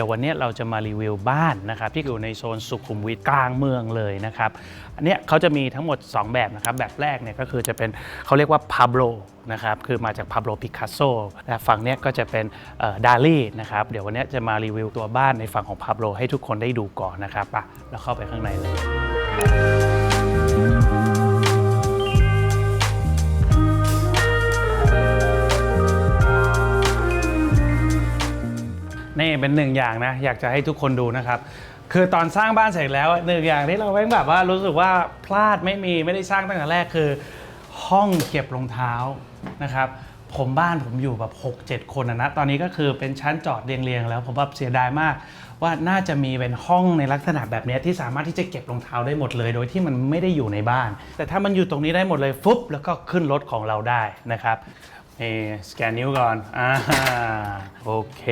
ดี๋ยววันนี้เราจะมารีวิวบ้านนะครับที่อยู่ในโซนสุขุมวิทกลางเมืองเลยนะครับอันนี้เขาจะมีทั้งหมด 2 แบบนะครับแบบแรกเนี่ยก็คือจะเป็นเขาเรียกว่าพาโบลนะครับคือมาจากพาโบลพิกัสโซและฝั่งนี้ก็จะเป็นดาลี่นะครับเดี๋ยววันนี้จะมารีวิวตัวบ้านในฝั่งของพาโบลให้ทุกคนได้ดูก่อนนะครับไปแล้วเข้าไปข้างในเลย นี่เป็นหนึ่งอย่างนะ อยากจะให้ทุกคนดูนะครับ คือตอนสร้างบ้านเสร็จแล้วหนึ่งอย่างที่เราแม่งแบบว่ารู้สึกว่าพลาดไม่มีไม่ได้สร้างตั้งแต่แรกคือ ห้องเก็บรองเท้านะครับผมบ้านผมอยู่แบบ 6 7 คนนะนะตอนนี้ก็คือเป็นชั้นจอดเรียงๆ แล้วผมแบบเสียดายมาก ว่าน่าจะมีเป็นห้องในลักษณะแบบนี้ที่สามารถที่จะเก็บรองเท้าได้หมดเลย โดยที่มันไม่ได้อยู่ในบ้าน แต่ถ้ามันอยู่ตรงนี้ได้หมดเลยฟุบแล้วก็ขึ้นรถของเราได้นะครับ นี่สแกนนิ้วก่อนอ่าโอเค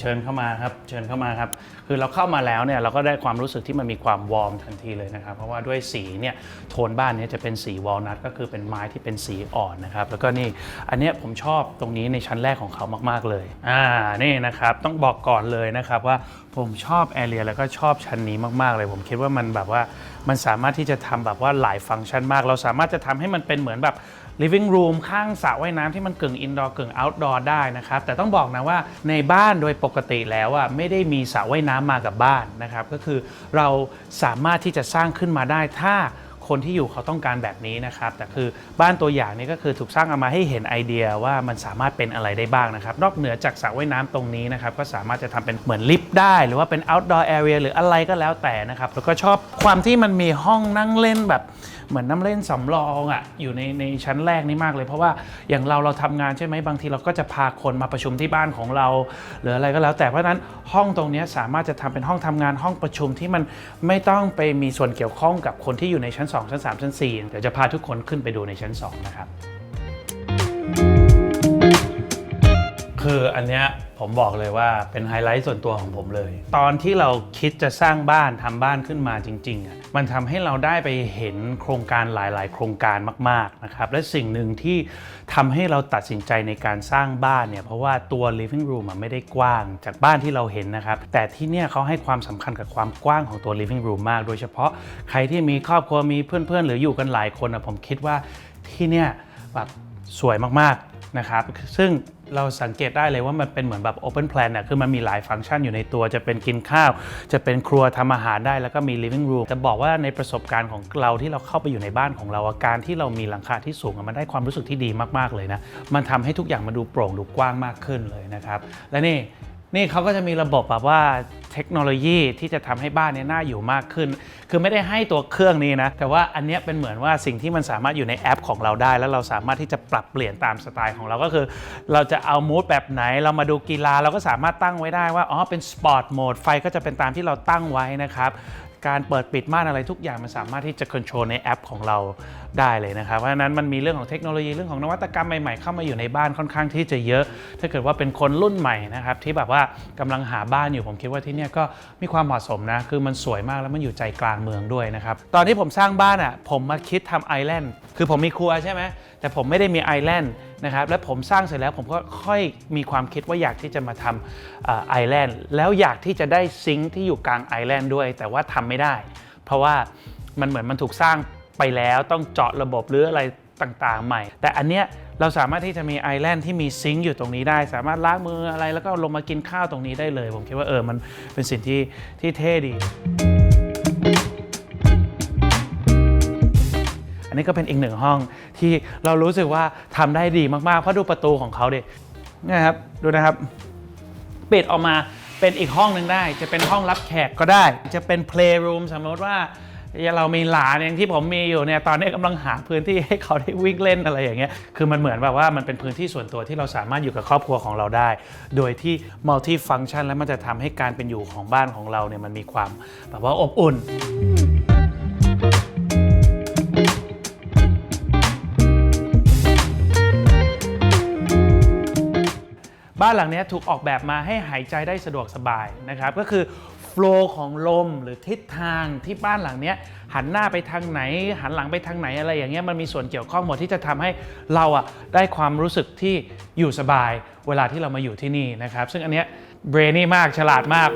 เชิญเข้ามาครับ เชิญเข้ามาครับ คือเราเข้ามาแล้วเนี่ยเราก็ได้ความรู้สึกที่มันมีความวอร์มทันทีเลยนะครับ เพราะว่าด้วยสีเนี่ยโทนบ้านเนี้จะเป็นสีวอลนัทก็คือเป็นไม้ที่เป็นสีอ่อนนะครับ แล้วก็นี่อันเนี้ยผมชอบตรงนี้ในชั้นแรกของเขามากๆเลยอ่านี่นะครับต้องบอกก่อนเลยนะครับว่าผมชอบแอเรียแล้วก็ชอบชั้นนี้มากๆเลย ผมคิดว่ามันแบบว่ามันสามารถที่จะทำแบบว่าหลายฟังก์ชันมาก เราสามารถจะทำให้มันเป็นเหมือนแบบ living room ข้างสระว่ายน้ำที่มันกึ่ง indoor กึ่ง outdoor ได้นะครับ แต่ต้องบอกนะว่าในบ้านโดยปกติแล้วอะไม่ได้มีสระว่ายน้ำมากับบ้านนะครับ ก็คือเราสามารถที่จะสร้างขึ้นมาได้ถ้า คนที่อยู่เขาต้องการแบบนี้นะครับ แต่คือบ้านตัวอย่างนี้ก็คือถูกสร้างเอามาให้เห็นไอเดียว่ามันสามารถเป็นอะไรได้บ้างนะครับ นอกเหนือจากสระว่ายน้ำตรงนี้นะครับ ก็สามารถจะทำเป็นเหมือนลิฟต์ได้ หรือว่าเป็น outdoor area หรืออะไรก็แล้วแต่นะครับ แล้วก็ชอบความที่มันมีห้องนั่งเล่นแบบเหมือนน้ำเล่นสำรองอะ่ะอยู่ในในชั้นแรกนี่มากเลย เพราะว่าอย่างเราเราทำงานใช่ไหมบางทีเราก็จะพาคนมาประชุมที่บ้านของเรา หรืออะไรก็แล้ว แต่เพราะนั้นห้องตรงนี้สามารถจะทำเป็นห้องทำงานห้องประชุมที่มันไม่ต้องไปมีส่วนเกี่ยวข้องกับคนที่อยู่ในชั้น2ชั้น 3 ชั้น 4 เดี๋ยวจะพาทุกคนขึ้นไปดูในชั้น 2 นะครับ คืออันเนี้ย ผมบอกเลยว่าเป็นไฮไลท์ส่วนตัวของผมเลย ตอนที่เราคิดจะสร้างบ้านทำบ้านขึ้นมาจริงๆอะมันทำให้เราได้ไปเห็นโครงการหลาย ๆ โครงการมากๆนะครับและสิ่งหนึ่งที่ทำให้เราตัดสินใจในการสร้างบ้านเนี่ยเพราะว่าตัว living room อะไม่ได้กว้างจากบ้านที่เราเห็นนะครับ แต่ที่เนี่ยเขาให้ความสำคัญกับความกว้างของตัว living room มาก โดยเฉพาะใครที่มีครอบครัวมีเพื่อนๆ หรืออยู่กันหลายคนอะผมคิดว่าที่เนี่ยแบบสวยมากๆนะครับซึ่ง เราสังเกตได้เลยว่ามันเป็นเหมือนแบบ Open Plan น่ะคือมันมีหลายฟังก์ชันอยู่ในตัวจะเป็นกินข้าว จะเป็นครัวทำอาหารได้แล้วก็มี living room จะบอกว่าในประสบการณ์ของเราที่เราเข้าไปอยู่ในบ้านของเราอาการที่เรามีหลังคาที่สูงมันได้ความรู้สึกที่ดีมากๆเลยนะ มันทำให้ทุกอย่างมันดูโปร่งดูกว้างมากขึ้นเลยนะครับ และนี่ นี่เขาก็จะมีระบบแบบว่าเทคโนโลยีที่จะทำให้บ้านเนี้น่าอยู่มากขึ้น คือไม่ได้ให้ตัวเครื่องนี้นะ แต่ว่าอันนี้เป็นเหมือนว่าสิ่งที่มันสามารถอยู่ในแอปของเราได้ แล้วเราสามารถที่จะปรับเปลี่ยนตามสไตล์ของเราก็คือ เราจะเอามูดแบบไหน เรามาดูกีฬาเราก็สามารถตั้งไว้ได้ว่า อ๋อ เป็นสปอร์ตโหมด ไฟก็จะเป็นตามที่เราตั้งไว้นะครับ การเปิดปิดม่านอะไรทุกอย่างมันสามารถที่จะควบคุมในแอปของเรา ได้เลยนะครับ เพราะฉะนั้นมันมีเรื่องของเทคโนโลยีเรื่องของนวัตกรรมใหม่ๆเข้ามาอยู่ในบ้านค่อนข้างที่จะเยอะ ถ้าเกิดว่าเป็นคนรุ่นใหม่นะครับที่แบบว่ากำลังหาบ้านอยู่ผมคิดว่าที่นี่ก็มีความเหมาะสมนะคือมันสวยมากแล้วมันอยู่ใจกลางเมืองด้วยนะครับตอนที่ผมสร้างบ้านอะผมมาคิดทำไอแลนด์คือผมมีครัวใช่ไหมแต่ผมไม่ได้มีไอแลนด์นะครับและผมสร้างเสร็จแล้วผมก็ค่อยมีความคิดว่าอยากที่จะมาทำไอแลนด์แล้วอยากที่จะได้ซิงค์ที่อยู่กลางไอแลนด์ด้วย แต่ว่าทำไม่ได้ เพราะว่ามันเหมือนมันถูกสร้าง ไปแล้วต้องเจาะระบบหรืออะไรต่างๆใหม่ แต่อันเนี้ยเราสามารถที่จะมีไอแลนด์ที่มีซิงค์อยู่ตรงนี้ได้ สามารถล้างมืออะไรแล้วก็ลงมากินข้าวตรงนี้ได้เลย ผมคิดว่าเออมันเป็นสิ่งที่ที่เท่ดี อันนี้ก็เป็นอีกหนึ่งห้องที่เรารู้สึกว่าทำได้ดีมากๆ เพราะดูประตูของเขาดิเนี่ยครับดูนะครับ ปิดออกมาเป็นอีกห้องหนึ่งได้ จะเป็นห้องรับแขกก็ได้ จะเป็น playroom สมมติว่า เรามีหลานอย่างที่ผมมีอยู่เนี่ยตอนนี้กำลังหาพื้นที่ให้เขาได้วิ่งเล่นอะไรอย่างเงี้ยคือมันเหมือนแบบว่ามันเป็นพื้นที่ส่วนตัวที่เราสามารถอยู่กับครอบครัวของเราได้ โดยที่ multi function และมันจะทำให้การเป็นอยู่ของบ้านของเราเนี่ยมันมีความแบบว่าอบอุ่นบ้านหลังนี้ถูกออกแบบมาให้หายใจได้สะดวกสบายนะครับก็คือ โฟลว์ของลมหรือทิศทางที่บ้านหลังเนี้ยหันหน้าไปทางไหน หันหลังไปทางไหนอะไรอย่างเงี้ยมันมีส่วนเกี่ยวข้องหมดที่จะทำให้เราอะได้ความรู้สึกที่อยู่สบาย เวลาที่เรามาอยู่ที่นี่นะครับ ซึ่งอันเนี้ยเบรนี่มากฉลาดมาก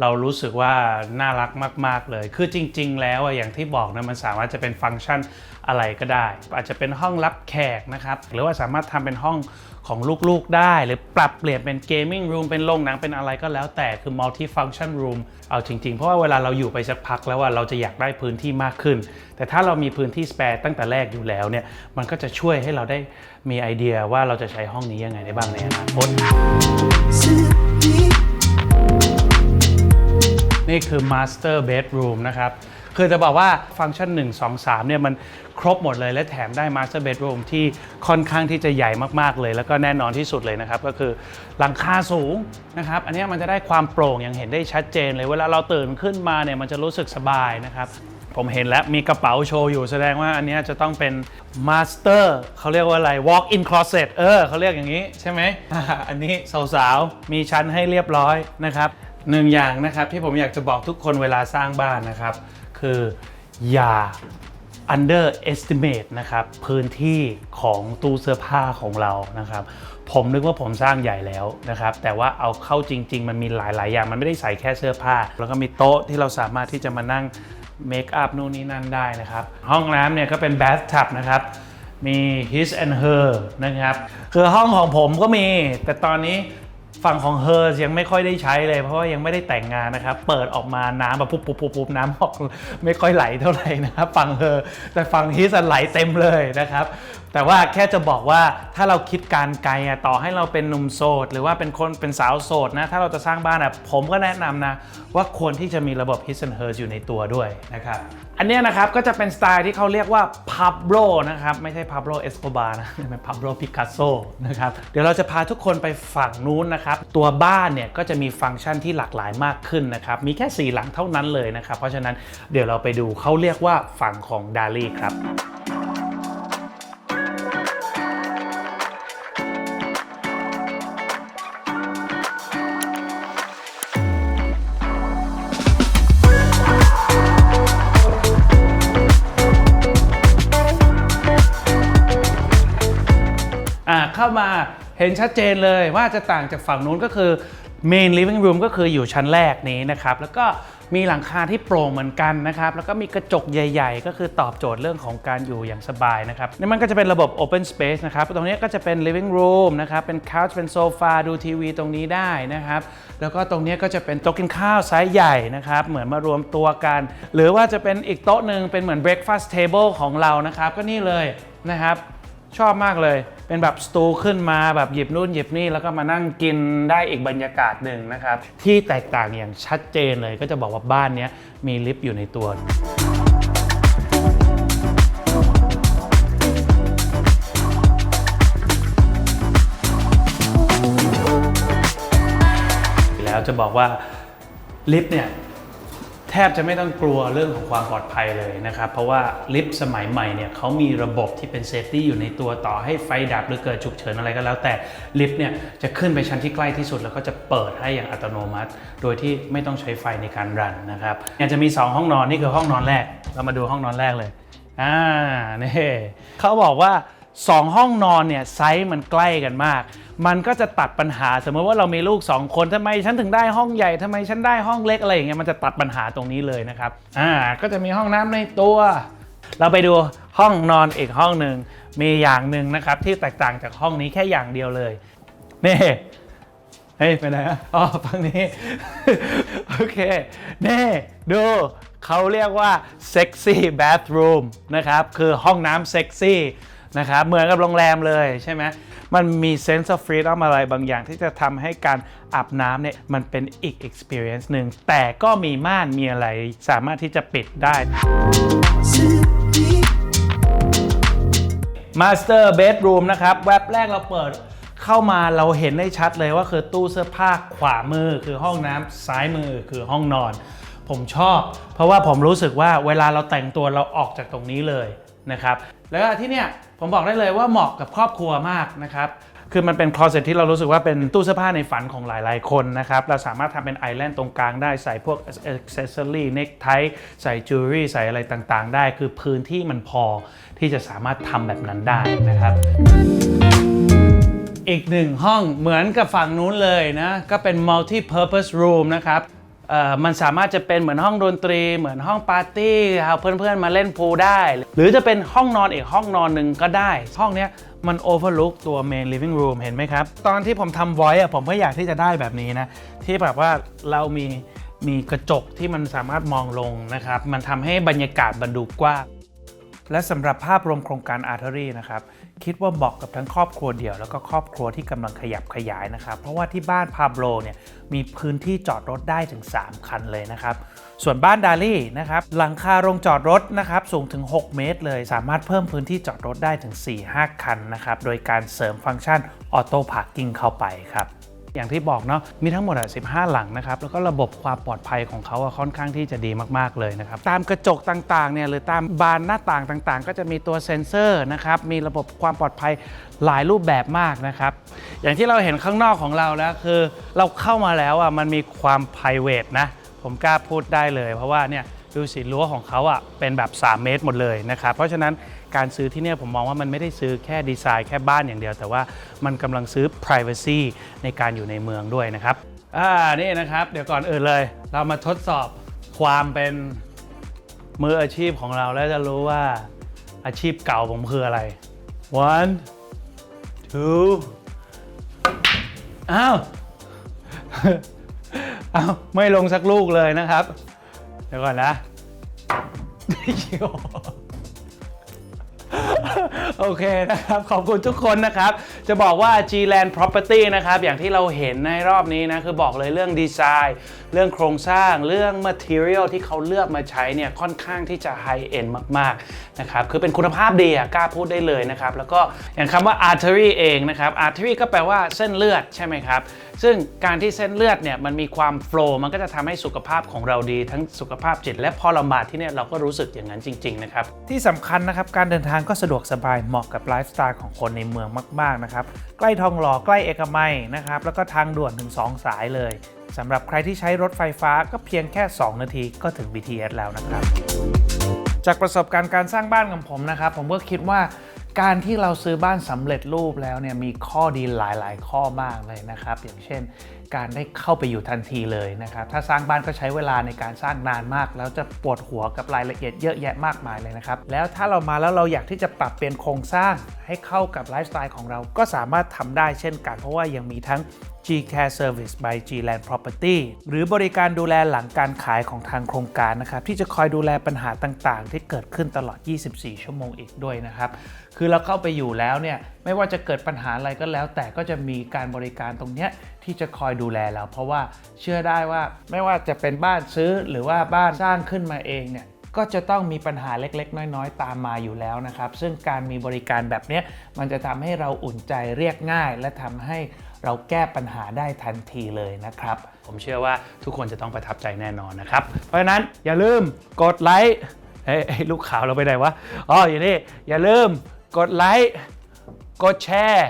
เรารู้สึกว่าน่ารักมาก ๆ เลย คือจริง ๆ แล้วอย่างที่บอกนะมันสามารถจะเป็นฟังก์ชันอะไรก็ได้ อาจจะเป็นห้องรับแขกนะครับ หรือว่าสามารถทำเป็นห้องของลูก ๆ ได้ หรือปรับเปลี่ยนเป็นเกมมิ่งรูมเป็นโรงหนังเป็นอะไรก็แล้วแต่คือ multi function room เอาจริง ๆ เพราะว่าเวลาเราอยู่ไปสักพักแล้วว่าเราจะอยากได้พื้นที่มากขึ้น แต่ถ้าเรามีพื้นที่ spare ตั้งแต่แรกอยู่แล้วเนี่ยมันก็จะช่วยให้เราได้มีไอเดียว่าเราจะใช้ห้องนี้ยังไงได้บ้างในอนาคต นี่คือ Master Bedroom นะครับ คือจะบอกว่าฟังก์ชัน 1 2 3 เนี่ยมันครบหมดเลยและแถมได้ Master Bedroom ที่ค่อนข้างที่จะใหญ่มาก ๆ เลย แล้วก็แน่นอนที่สุดเลยนะครับ ก็คือหลังคาสูงนะครับ อันนี้มันจะได้ความโปร่งอย่างเห็นได้ชัดเจนเลยเวลาเราตื่นขึ้นมาเนี่ยมันจะรู้สึกสบายนะครับผมเห็นแล้วมีกระเป๋าโชว์อยู่แสดงว่าอันนี้จะต้องเป็น Master เขาเรียกว่าอะไร Walk in Closet เออเขาเรียกอย่างนี้ใช่ไหม อันนี้สาวๆ มีชั้นให้เรียบร้อยนะครับ หนึ่งอย่างนะครับที่ผมอยากจะบอกทุกคนเวลาสร้างบ้านนะครับ คืออย่า underestimate นะครับพื้นที่ของตู้เสื้อผ้าของเรานะครับ ผมนึกว่าผมสร้างใหญ่แล้วนะครับ แต่ว่าเอาเข้าจริง ๆ มันมีหลาย ๆ อย่างมันไม่ได้ใส่แค่เสื้อผ้า แล้วก็มีโต๊ะที่เราสามารถที่จะมานั่งเมคอัพนู่นนี่นั่นได้นะครับ ห้องน้ำเนี่ยก็เป็น bathtub นะครับ มี his and her นะครับ คือห้องของผมก็มี แต่ตอนนี้ ฝั่งของเฮอร์ยังไม่ค่อยได้ใช้เลย เพราะว่ายังไม่ได้แต่งงานนะครับ เปิดออกมาน้ำแบบปุ๊บปุ๊บปุ๊บปุ๊บน้ำออกไม่ค่อยไหลเท่าไหร่นะครับฝั่งเฮอร์แต่ฝั่งฮิสไหลเต็มเลยนะครับ แต่ว่าแค่จะบอกว่าถ้าเราคิดการไกลอะต่อให้เราเป็นหนุ่มโสด หรือว่าเป็นคนเป็นสาวโสดนะ ถ้าเราจะสร้างบ้านอะผมก็แนะนำนะ ว่าควรที่จะมีระบบ his and hers อยู่ในตัวด้วยนะครับ อันเนี้ยนะครับก็จะเป็นสไตล์ที่เขาเรียกว่า Pablo นะครับ ไม่ใช่ Pablo Escobar นะเป็น Pablo Picasso นะครับ เดี๋ยวเราจะพาทุกคนไปฝั่งนู้นนะครับ ตัวบ้านเนี่ยก็จะมีฟังก์ชันที่หลากหลายมากขึ้นนะครับ มีแค่ 4 หลังเท่านั้นเลยนะครับ เพราะฉะนั้นเดี๋ยวเราไปดูเขาเรียกว่าฝั่งของดาลี่ครับ เข้ามาเห็นชัดเจนเลยว่าจะต่างจากฝั่งนู้นก็คือ Main Living Room ก็คืออยู่ชั้นแรกนี้นะครับ แล้วก็มีหลังคาที่โปร่งเหมือนกันนะครับ แล้วก็มีกระจกใหญ่ ๆ ก็คือตอบโจทย์เรื่องของการอยู่อย่างสบายนะครับนี่มันก็จะเป็นระบบ Open Space นะครับ ตรงนี้ก็จะเป็น Living Room นะครับ เป็น Couch เป็นโซฟาดูทีวีตรงนี้ได้นะครับ แล้วก็ตรงนี้ก็จะเป็นโต๊ะกินข้าวไซส์ใหญ่นะครับ เหมือนมารวมตัวกัน หรือว่าจะเป็นอีกโต๊ะหนึ่งเป็นเหมือน breakfast table ของเรานะครับ ก็นี่เลยนะครับ ชอบมากเลย เป็นแบบสตูขึ้นมาแบบหยิบนู่นหยิบนี่แล้วก็มานั่งกินได้อีกบรรยากาศหนึ่งนะครับ ที่แตกต่างอย่างชัดเจนเลย ก็จะบอกว่าบ้านนี้มีลิฟต์อยู่ในตัวแล้วจะบอกว่าลิฟต์เนี่ย ทบจะไม่ต้องกลัวเรื่องของความปลอดภัยเลยนะครับ เพราะว่าลิฟต์สมัยใหม่เนี่ยเขามีระบบที่เป็นเซฟตี้อยู่ในตัวต่อให้ไฟดับหรือเกิดฉุกเฉินอะไรก็แล้ว แต่ลิฟต์เนี่ยจะขึ้นไปชั้นที่ใกล้ที่สุด แล้วก็จะเปิดให้อย่างอัตโนมัติ โดยที่ไม่ต้องใช้ไฟในการรันนะครับเนี่ยจะมี 2 ห้องนอนนี่คือห้องนอนแรก เรามาดูห้องนอนแรกเลยอ่านี่เขาบอกว่า 2ห้องนอนเนี่ยไซส์มันใกล้กันมาก มันก็จะตัดปัญหาสมมติว่าเรามีลูก 2 คนทำไมฉันถึงได้ห้องใหญ่ทำไมฉันได้ห้องเล็กอะไรอย่างเงี้ยมันจะตัดปัญหาตรงนี้เลยนะครับอ่าก็จะมีห้องน้ำในตัว เราไปดูห้องนอนอีกห้องหนึ่งมีอย่างหนึ่งนะครับที่แตกต่างจากห้องนี้แค่อย่างเดียวเลยนี่เฮ้ยไปไหนอะอ๋อฝั่งนี้ โอเคนี่ดูเขาเรียกว่า sexy bathroom นะครับคือห้องน้ำเซ็กซี่ นะครับเหมือนกับโรงแรมเลยใช่ไหมมันมี sense of freedom อะไรบางอย่างที่จะทำให้การอาบน้ำเนี่ยมันเป็นอีก experience หนึ่งแต่ก็มีม่านมีอะไรสามารถที่จะปิดได้ Master Bedroom นะครับ แว็บแรกเราเปิดเข้ามาเราเห็นได้ชัดเลยว่าคือตู้เสื้อผ้าขวามือคือห้องน้ำซ้ายมือคือห้องนอน ผมชอบ เพราะว่าผมรู้สึกว่าเวลาเราแต่งตัวเราออกจากตรงนี้เลย นะครับแล้วก็ที่เนี่ยผมบอกได้เลยว่าเหมาะกับครอบครัวมากนะครับคือมันเป็นคลอเซ็ตที่เรารู้สึกว่าเป็นตู้เสื้อผ้าในฝันของหลาย ๆ คนนะครับ เราสามารถทำเป็นไอแลนด์ตรงกลางได้ใส่พวกอ c เซสซอรี่เน็กไทใส่จูเรี่ใส่อะไรต่าง ๆ ได้ คือพื้นที่มันพอที่จะสามารถทำแบบนั้นได้นะครับ อีกหนึ่งห้องเหมือนกับฝั่งนู้นเลยนะ ก็เป็น multi purpose room นะครับ มันสามารถจะเป็นเหมือนห้องดนตรี เหมือนห้องปาร์ตี้เอาเพื่อนๆมาเล่นพูลได้ หรือจะเป็นห้องนอนอีกห้องนอนหนึ่งก็ได้ ห้องนี้มันโอเวอร์ลุกตัวเมนลิฟวิ่งรูมเห็นไหมครับ ตอนที่ผมทำไว้อะผมก็อยากที่จะได้แบบนี้นะ ที่แบบว่าเรามีมีกระจกที่มันสามารถมองลงนะครับ มันทำให้บรรยากาศบรรดูกว้าง และสำหรับภาพรวมโครงการ Artery นะครับ คิดว่าเหมาะกับทั้งครอบครัวเดี่ยวแล้วก็ครอบครัวที่กำลังขยับขยายนะครับ เพราะว่าที่บ้านพาโบลเนี่ยมีพื้นที่จอดรถได้ถึง 3 คันเลยนะครับ ส่วนบ้านดาลี่นะครับหลังคาโรงจอดรถนะครับสูงถึง 6 เมตรเลย สามารถเพิ่มพื้นที่จอดรถได้ถึง 4-5 คันนะครับโดยการเสริมฟังก์ชันออโต้พาร์กิ้งเข้าไปครับ อย่างที่บอกเนาะมีทั้งหมดอะ15 หลังนะครับแล้วก็ระบบความปลอดภัยของเขาอะค่อนข้างที่จะดีมากๆเลยนะครับตามกระจกต่างๆเนี่ยหรือตามบานหน้าต่างต่างๆ ก็จะมีตัวเซ็นเซอร์นะครับมีระบบความปลอดภัยหลายรูปแบบมากนะครับอย่างที่เราเห็นข้างนอกของเราแล้วคือ เราเข้ามาแล้วอะมันมีความ p r i v a t นะผมกล้าพูดได้เลย เพราะว่าเนี่ยดูสิรั้วของเขาอะเป็นแบบ 3 เมตรหมดเลยนะครับเพราะฉะนั้น การซื้อที่เนี่ยผมมองว่ามันไม่ได้ซื้อแค่ดีไซน์แค่บ้านอย่างเดียว แต่ว่ามันกำลังซื้อ Privacy ในการอยู่ในเมืองด้วยนะครับ อ่านี่นะครับ เดี๋ยวก่อนอื่นเลย เรามาทดสอบความเป็นมืออาชีพของเราแล้วจะรู้ว่าอาชีพเก่าผมคืออะไร one two อ้าวอ้าวไม่ลงสักลูกเลยนะครับ เดี๋ยวก่อนนะ โอเคนะครับ ขอบคุณทุกคนนะครับ จะบอกว่า G-Land Property นะครับ อย่างที่เราเห็นในรอบนี้นะ คือบอกเลยเรื่องดีไซน์ เรื่องโครงสร้าง เรื่อง Material ที่เขาเลือกมาใช้เนี่ย ค่อนข้างที่จะ High End มาก ๆ นะครับ คือเป็นคุณภาพดีอะกล้าพูดได้เลยนะครับ แล้วก็อย่างคำว่า artery เองนะครับ artery ก็แปลว่าเส้นเลือดใช่ไหมครับ ซึ่งการที่เส้นเลือดเนี่ยมันมีความโฟล์มันก็จะทำให้สุขภาพของเราดีทั้งสุขภาพจิต และพอเรามาที่เนี่ยเราก็รู้สึกอย่างนั้นจริงๆนะครับที่สำคัญนะครับการเดินทางก็สะดวกสบายเหมาะกับไลฟ์สไตล์ของคนในเมืองมากๆนะครับใกล้ทองหล่อใกล้เอกมัยนะครับแล้วก็ทางด่วนถึง 2 สายเลยสำหรับใครที่ใช้รถไฟฟ้าก็เพียงแค่ 2 นาทีก็ถึง BTS แล้วนะครับ จากประสบการณ์การสร้างบ้านของผมนะครับ ผมก็คิดว่า การที่เราซื้อบ้านสำเร็จรูปแล้วเนี่ยมีข้อดีหลาย ๆ ข้อมากเลยนะครับ อย่างเช่น การได้เข้าไปอยู่ทันทีเลยนะครับ ถ้าสร้างบ้านก็ใช้เวลาในการสร้างนานมาก แล้วจะปวดหัวกับรายละเอียดเยอะแยะมากมายเลยนะครับ แล้วถ้าเรามาแล้วเราอยากที่จะปรับเปลี่ยนโครงสร้างให้เข้ากับไลฟ์สไตล์ของเราก็สามารถทำได้เช่นกัน เพราะว่ายังมีทั้ง G Care Service by G Land Property หรือบริการดูแลหลังการขายของทางโครงการนะครับ ที่จะคอยดูแลปัญหาต่างๆ ที่เกิดขึ้นตลอด 24 ชั่วโมงอีกด้วยนะครับ คือเราเข้าไปอยู่แล้วเนี่ย ไม่ว่าจะเกิดปัญหาอะไรก็แล้ว แต่ก็จะมีการบริการตรงเนี้ยที่จะคอยดูแลเรา เพราะว่าเชื่อได้ว่าไม่ว่าจะเป็นบ้านซื้อหรือว่าบ้านสร้างขึ้นมาเองเนี่ยก็จะต้องมีปัญหาเล็ก ๆ น้อยๆ ตามมาอยู่แล้วนะครับ ซึ่งการมีบริการแบบนี้มันจะทำให้เราอุ่นใจเรียกง่าย และทำให้ เราแก้ปัญหาได้ทันทีเลยนะครับ ผมเชื่อว่าทุกคนจะต้องประทับใจแน่นอนนะครับ เพราะฉะนั้นอย่าลืมกดไลค์เฮ้ยลูกขาวเราไปไหนวะอ๋ออยู่นี่อย่าลืมกดไลค์กดแชร์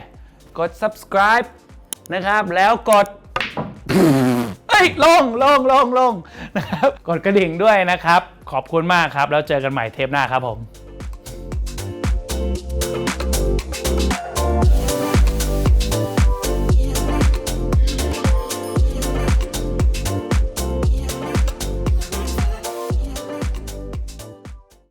กด subscribe นะครับ แล้วกดเอ้ยลงลงลงลงนะครับ กดกระดิ่งด้วยนะครับ ขอบคุณมากครับ แล้วเจอกันใหม่เทปหน้าครับผม